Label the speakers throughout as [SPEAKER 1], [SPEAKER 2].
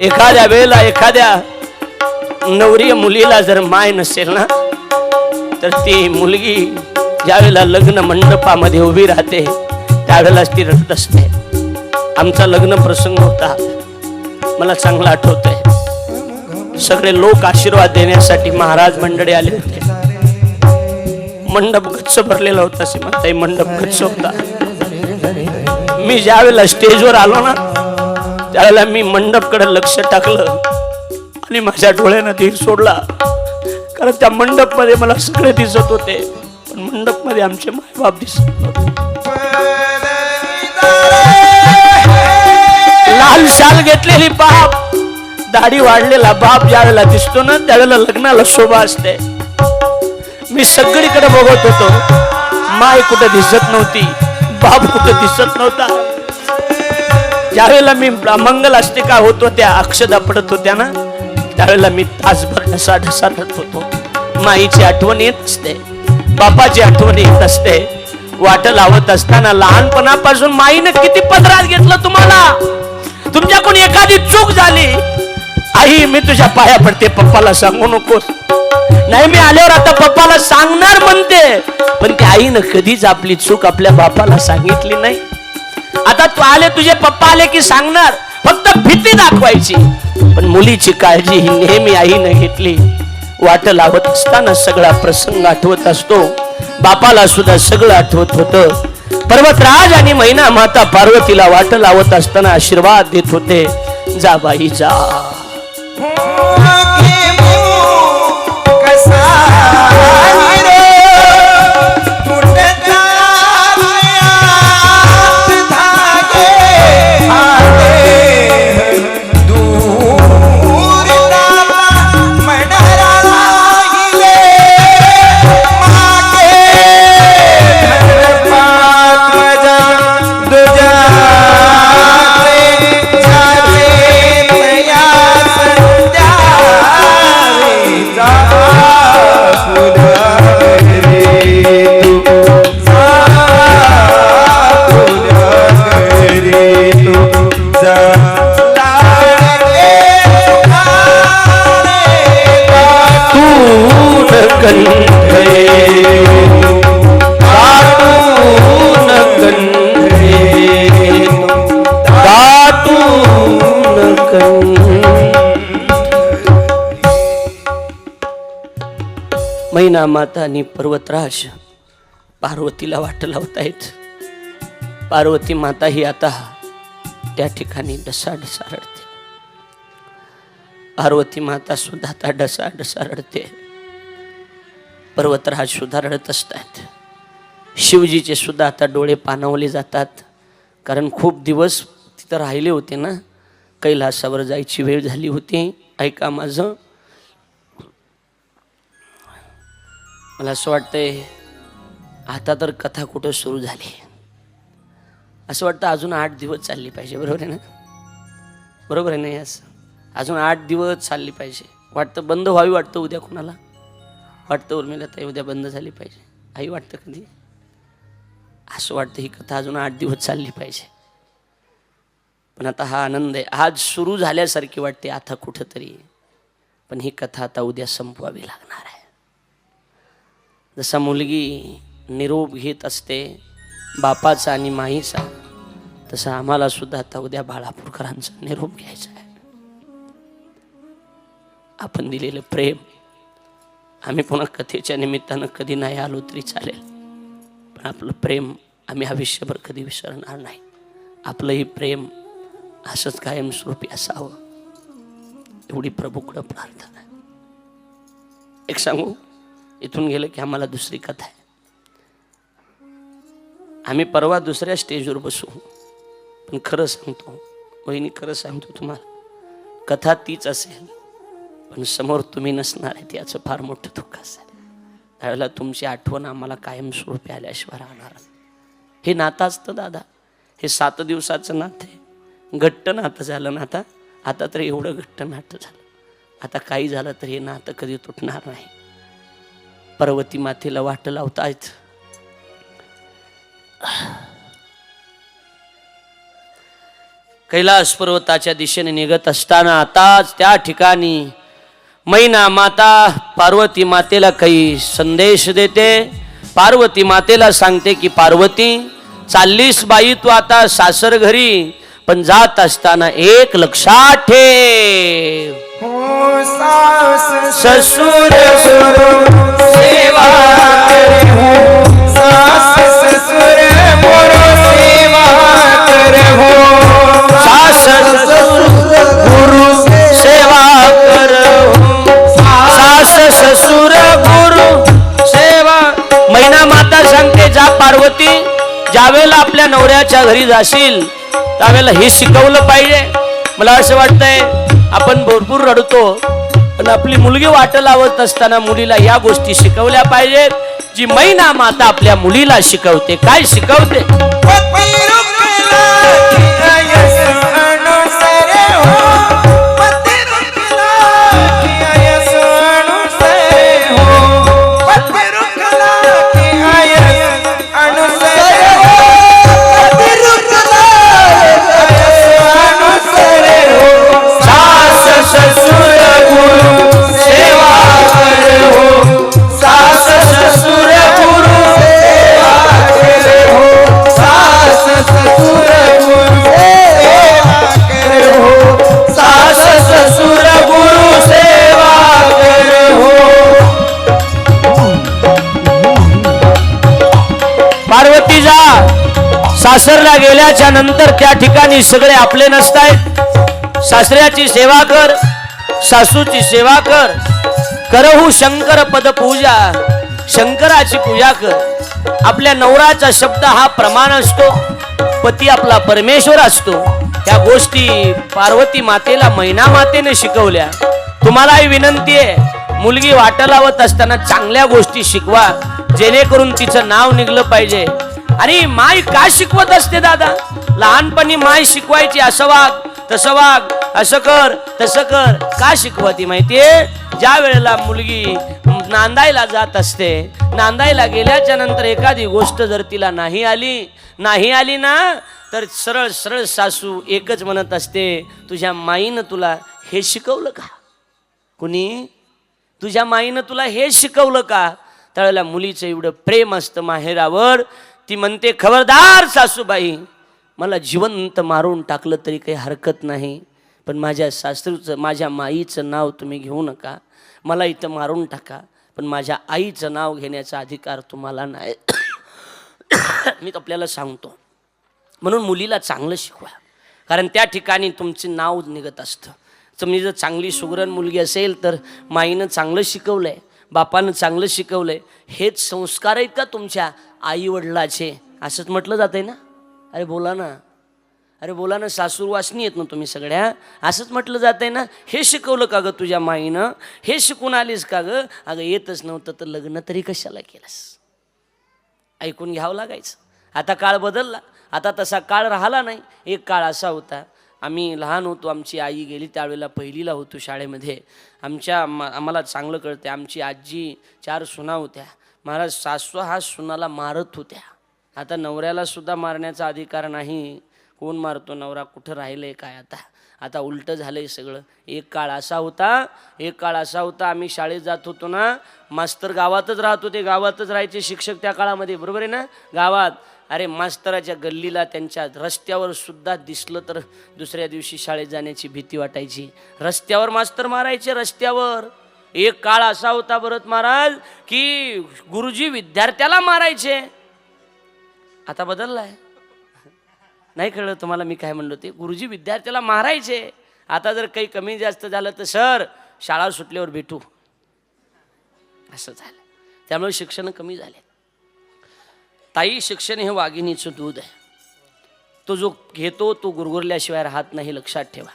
[SPEAKER 1] एखाद्या वेळेला एखाद्या नवरी मुलीला जर माय नसेल ना तर ती मुलगी ज्यावेळेला लग्न मंडपामध्ये उभी राहते त्यावेळेलाच ती रडत असते. आमचा लग्न प्रसंग होता. मला चांगलं आहे सगळे लोक आशीर्वाद देण्यासाठी महाराज मंडळी आले होते. मंडप गच्च भरलेला होता सीमाताई मंडप गच्च होता. मी ज्यावेळेला स्टेजवर आलो ना त्यावेळेला मी मंडपकडे लक्ष टाकलं आणि माझ्या डोळ्यानं धीर सोडला. कारण त्या मंडपमध्ये मला सगळे दिसत होते पण मंडपमध्ये आमचे मायबाप दिसत नव्हते. लाल शाल घेतलेली बाप दाढी वाढलेला बाप ज्यावेळेला दिसतो ना त्यावेळेला लग्नाला शोभा असते. मी सगळीकडे बघत होतो. माय कुठं दिसत नव्हती बाप कुठं दिसत नव्हता. ज्यावेळेला मी मंगल का होतो त्या अक्षदा पडत होत्या ना त्यावेळेला मी तासभर ढसा ढसा रडत होतो. माईची आठवण येत असते बापाची आठवण येत असते वाट लावत असताना लहानपणापासून माईनं किती पदरात घेतलं तुम्हाला? तुमच्याकडून एखादी चूक झाली? आई मी तुझ्या पाया पडते पप्पाला सांगू नकोस. नाही मी आल्यावर आता पप्पाला सांगणार म्हणते पण त्या आईनं कधीच आपली चूक आपल्या बापाला सांगितली नाही. आता तू आले तुझे पप्पा आले की सांगणार. फक्त भीती दाखवायची. पण मुलीची काळजी ही नेहमी आईने घेतली. वाट लावत असताना सगळा प्रसंग आठवत असतो. बापाला सुद्धा सगळं आठवत होतं. पर्वतराज आणि महिना माता पार्वतीला वाट लावत असताना आशीर्वाद देत होते. जा बाई जा. हो, हो, हो. मैना माता आणि पर्वतराज पार्वतीला वाट लावत आहेत पार्वती माता ही आता त्या ठिकाणी डसा डसा रडते. पार्वती माता सुद्धा आता डसा डसा रडते. पर्वतराज सुद्धा रडत असतात. शिवजीचे सुद्धा आता डोळे पाणावले जातात. कारण खूप दिवस तिथं राहिले होते ना. कैलासावर जायची वेळ झाली होती. ऐका माझं. मला असं वाटतंय आता तर कथा कुठं सुरू झाली? असं वाटतं अजून आठ दिवस चालली पाहिजे बरोबर आहे ना? बरोबर आहे ना यास अजून आठ दिवस चालली पाहिजे. वाटतं बंद व्हावी वाटतं उद्या कोणाला? वाटतं उर्मिला ताई उद्या बंद झाली पाहिजे. आई वाटतं कधी? असं वाटतं ही कथा अजून आठ दिवस चालली पाहिजे. पण आता हा आनंद आहे. आज सुरू झाल्यासारखी वाटते आता कुठंतरी. पण ही कथा आता उद्या संपवावी लागणार आहे. जसा मुलगी निरोप घेत असते बापाचा आणि माईचा तसं आम्हाला सुद्धा आता उद्या बाळापूरकरांचा निरोप घ्यायचा आहे. आपण दिलेलं प्रेम आम्ही पुन्हा कथेच्या निमित्तानं कधी नाही आलो तरी चालेल. पण आपलं प्रेम आम्ही आयुष्यभर कधी विसरणार नाही. आपलंही प्रेम असंच कायमस्वरूपी असावं. एवढी प्रभूकडं प्रार्थना आहे. एक सांगू? इथून गेलं की आम्हाला दुसरी कथा आहे. आम्ही परवा दुसऱ्या स्टेजवर बसू. पण खरं सांगतो वहिनी खरं सांगतो तुम्हाला कथा तीच असेल पण समोर तुम्ही नसणार आहे याचं फार मोठं दुःख असेल. त्यावेळेला तुमची आठवण आम्हाला कायमस्वरूपी आल्याशिवाय राहणार हे नातं असतं दादा हे सात दिवसाचं नातं आहे. घट्ट नातं झालं ना आता आता तर एवढं घट्ट नातं झालं. आता काही झालं तर हे नातं कधी तुटणार नाही. पर्वती मातेला वाट लावतायत. कैलास पर्वताच्या दिशेने निघत असताना आताच त्या ठिकाणी मैना माता पार्वती मातेला काही संदेश देते. पार्वती मातेला सांगते की पार्वती चाललीस बाई तू आता सासर घरी पण जात असताना एक लक्षात ठेव.
[SPEAKER 2] हो सास
[SPEAKER 1] ससुर पार्वती ज्यावेळेला आपल्या नवऱ्याच्या घरी जाशील त्यावेळेला हे शिकवलं पाहिजे. मला असं वाटतंय आपण भरपूर रडतो पण आपली मुलगी वाट लावत असताना मुलीला या गोष्टी शिकवल्या पाहिजेत. जी मैना माता आपल्या मुलीला शिकवते काय शिकवते? सासरला गेल्याच्यानंतर त्या ठिकाणी सगळे आपले नसतायत. सासऱ्याची सेवा कर सासूची सेवा कर. करहू शंकर पद पूजा शंकराची पूजा कर. आपल्या नवराचा शब्द हा प्रमाण असतो. पती आपला परमेश्वर असतो. त्या गोष्टी पार्वती मातेला मैना मातेने शिकवल्या. तुम्हालाही विनंती आहे मुलगी वाट लावत असताना चांगल्या गोष्टी शिकवा. जेणेकरून तिचं नाव निघलं पाहिजे. आणि माय का शिकवत असते दादा? लहानपणी माय शिकवायची असं वाघ तसं वाघ असं कर तसं कर. का शिकवती माहितीये? ज्या वेळेला मुलगी नांदायला जात असते नांदायला गेल्याच्यानंतर एखादी गोष्ट जर तिला नाही आली नाही आली ना तर सरळ सरळ सासू एकच म्हणत असते तुझ्या माईनं तुला हे शिकवलं का? कुणी? तुझ्या माईनं तुला हे शिकवलं का? त्यावेळेला मुलीचं एवढं प्रेम असतं माहेरावर. ती म्हणते खबरदार सासूबाई मला जिवंत मारून टाकलं तरी काही हरकत नाही पण माझ्या सासूचं माझ्या माईचं नाव तुम्ही घेऊ नका मला इथं मारून टाका पण माझ्या आईचं नाव घेण्याचा अधिकार तुम्हाला नाही. मी आपल्याला सांगतो. म्हणून मुलीला चांगलं शिकवा कारण त्या ठिकाणी तुमचे नाव निघत असतं. तुम्ही जर चांगली सुगरण मुलगी असेल तर माईनं चांगलं शिकवलं आहे बापानं चांगलं शिकवलं आहे हेच संस्कार आहेत का तुमच्या आईवडिलाचे? असंच म्हटलं जात आहे ना? अरे बोला ना. अरे बोला ना सासूर वासनी येत ना तुम्ही सगळ्या? असंच म्हटलं जात आहे ना? हे शिकवलं का गं तुझ्या माईनं? हे शिकून आलीस का गं? अगं येतच नव्हतं तर लग्न तरी कशाला केलंस? ऐकून घ्यावं लागायचं. आता काळ बदलला. आता तसा काळ राहिला नाही. एक काळ असा होता. आम्ही लहान होतो आमची आई गेली त्यावेळेला पहिलीला होतो शाळेमध्ये. आमच्या आम्हा- आम्हाला चांगलं कळते आमची आजी चार सुना होत्या. महाराज सासू हा सुनाला मारत होत्या. आता नवऱ्याला सुद्धा मारण्याचा अधिकार नाही. कोण मारतो नवरा कुठं राहिलं काय आता? आता उलटं झालंय सगळं. एक काळ असा होता एक काळ असा होता आम्ही शाळेत जात होतो ना मास्तर गावातच राहत होते. गावातच राहायचे शिक्षक त्या काळामध्ये बरोबर आहे ना? गावात. अरे मास्तराच्या गल्लीला त्यांच्या रस्त्यावर सुद्धा दिसलं तर दुसऱ्या दिवशी शाळेत जाण्याची भीती वाटायची. रस्त्यावर मास्तर मारायचे रस्त्यावर. एक काळ असा होता भरत महाराज की गुरुजी विद्यार्थ्याला मारायचे. आता बदललाय. नाही कळलं तुम्हाला मी काय म्हणलो ते? गुरुजी विद्यार्थ्याला मारायचे. आता जर काही कमी जास्त झालं तर सर शाळा सुटल्यावर भेटू. असं झालं. त्यामुळे शिक्षण कमी झाले ताई शिक्षण हे वाघिणीचं दूध आहे. तो जो घेतो तो गुरगुरल्याशिवाय राहत नाही लक्षात ठेवा.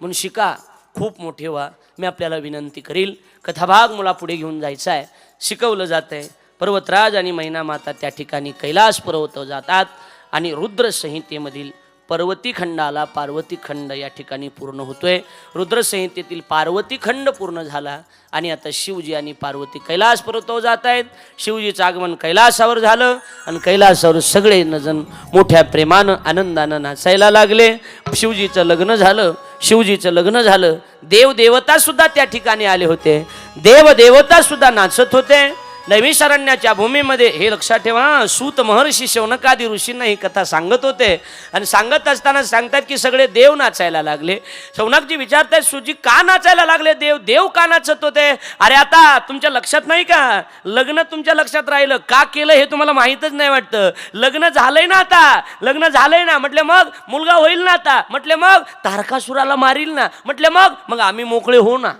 [SPEAKER 1] म्हणून शिका खूप मोठे व्हा. मी आपल्याला विनंती करील कथाभाग मुला पुढे घेऊन जायचा आहे शिकवलं जात आहे पर्वतराज आणि मैना माता त्या ठिकाणी कैलास पर्वत जातात आणि रुद्रसंहितेमधील पर्वती खंडाला पार्वती खंड या ठिकाणी पूर्ण होतोय. रुद्रसंहितेतील पार्वती खंड पूर्ण झाला आणि आता शिवजी आणि पार्वती कैलास पर्वतावर जात आहेत. शिवजीचं आगमन कैलासावर झालं आणि कैलासावर सगळे जण मोठ्या प्रेमानं आनंदानं नाचायला लागले. शिवजीचं लग्न झालं शिवजीचं लग्न झालं. देवदेवतासुद्धा त्या ठिकाणी आले होते. देवदेवतासुद्धा नाचत होते. नैमिषारण्याच्या भूमीमध्ये हे लक्षात ठेवा सूत महर्षी शौनकादी ऋषींना ही कथा सांगत होते. आणि सांगत असताना सांगतात की सगळे देव नाचायला लागले. शौनकजी विचारतात सुजी का नाचायला लागले देव? देव का नाचत होते? अरे आता तुमच्या लक्षात नाही का? लग्न तुमच्या लक्षात राहिलं. का केलं हे तुम्हाला माहीतच नाही वाटतं. लग्न झालंय ना आता. लग्न झालंय ना. म्हटले मग मुलगा होईल ना आता. म्हटले मग तारकासुराला मारील ना. म्हटले मग मग आम्ही मोकळे होऊ ना.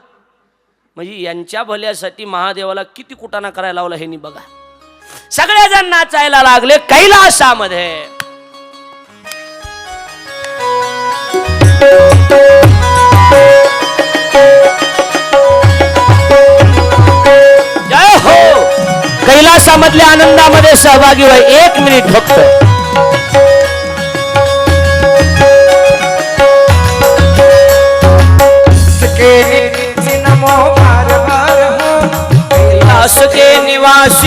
[SPEAKER 1] म्हणजे यांच्या भल्यासाठी महादेवाला किती कुटाणा करायला लावला हे नि बघा. सगळेजण नाचायला लागले कैलासामध्ये. जय हो! कैलासामधल्या आनंदामध्ये सहभागी व्हाय एक मिनिट फक्त. के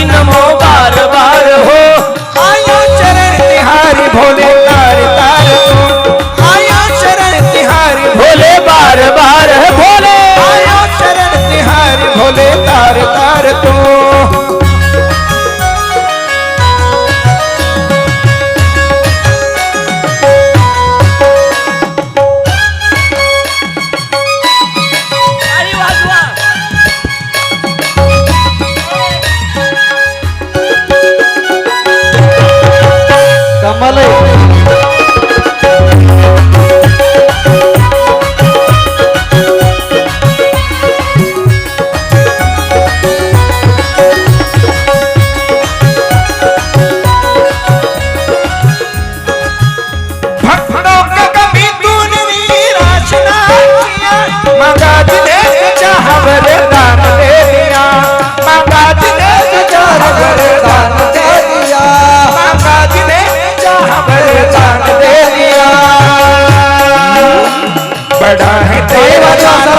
[SPEAKER 2] बड़ा है तेरा दाता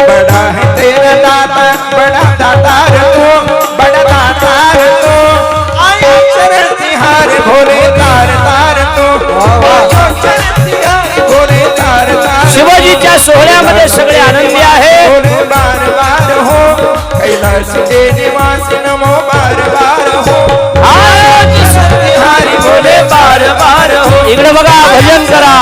[SPEAKER 2] बड़ा है तेरा दाता बड़ा दाता तू बड़ा दाता तू आया चरण तिहार भोले तार तार तू। भोले तार तार
[SPEAKER 1] शिवाजीच्या सोहळ्यामध्ये सगळे आनंदी आहे?
[SPEAKER 2] भोले बार बार हो कैलाश के निवास नमो बार बार हो।
[SPEAKER 1] आज
[SPEAKER 2] तिहारी भोले
[SPEAKER 1] बार बार हो। इकडे बघा भजन करा।